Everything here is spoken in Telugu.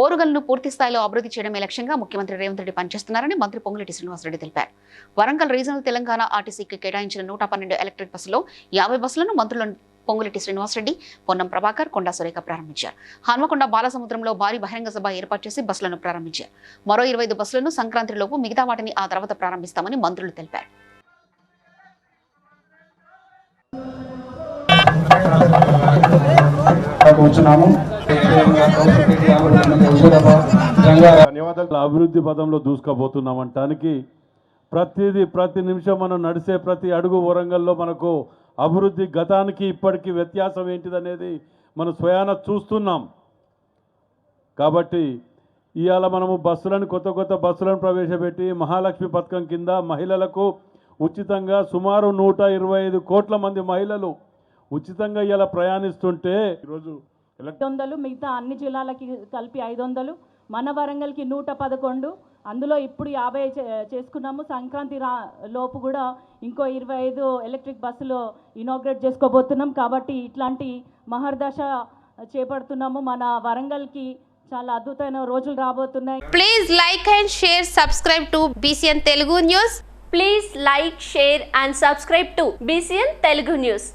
ఓరుగల్ను పూర్తి స్థాయిలో అభివృద్ధి చేయడమే లక్ష్యంగా ముఖ్యమంత్రి రేవంత్ రెడ్డి పనిచేస్తున్నారని మంత్రి పొంగులేటి శ్రీనివాసరెడ్డి తెలిపారు. వరంగల్ రీజనల్ తెలంగాణ ఆర్టీసీకి కేటాయించిన నూట పన్నెండు ఎలక్ట్రిక్ బస్సులో యాభై బస్సులను మంత్రులు పొంగులెట్టి శ్రీనివాసరెడ్డి పొన్నం ప్రభాకర్ కొండా సురేఖ ప్రారంభించారు. హన్మకొండ బాలసముద్రంలో భారీ బహిరంగ సభ ఏర్పాటు చేసి బస్సులను ప్రారంభించారు. మరో ఇరవై ఐదు బస్సులను సంక్రాంతిలోపు మిగతా వాటిని ఆ తర్వాత ప్రారంభిస్తామని మంత్రులు తెలిపారు. వచ్చినాము ధన్యవాదాలు. అభివృద్ధి పదంలో దూసుకుపోతున్నామంటానికి ప్రతిదీ ప్రతి నిమిషం మనం నడిసే ప్రతి అడుగు వరంగల్లో మనకు అభివృద్ధి గతానికి ఇప్పటికీ వ్యత్యాసం ఏంటిదనేది మనం స్వయాన చూస్తున్నాం. కాబట్టి ఇవాళ మనము బస్సులను కొత్త కొత్త బస్సులను ప్రవేశపెట్టి మహాలక్ష్మి పథకం కింద మహిళలకు ఉచితంగా సుమారు నూట ఇరవై ఐదు కోట్ల మంది మహిళలు ఉచితంగా ఇలా ప్రయాణిస్తుంటే ఈరోజు వందలు మిగతా అన్ని జిల్లాలకి కలిపి ఐదు వందలు మన వరంగల్కి నూట పదకొండు అందులో ఇప్పుడు యాభై చే- చేసుకున్నాము. సంక్రాంతి రా లోపు కూడా ఇంకో ఇరవై ఐదు ఎలక్ట్రిక్ బస్సులు ఇనాగ్రేట్ చేసుకోబోతున్నాం. కాబట్టి ఇట్లాంటి మహర్దశ చేపడుతున్నాము. మన వరంగల్కి చాలా అద్భుతమైన రోజులు రాబోతున్నాయి. Please like and share, subscribe to BCN Telugu News. Please like, share and subscribe to BCN Telugu News.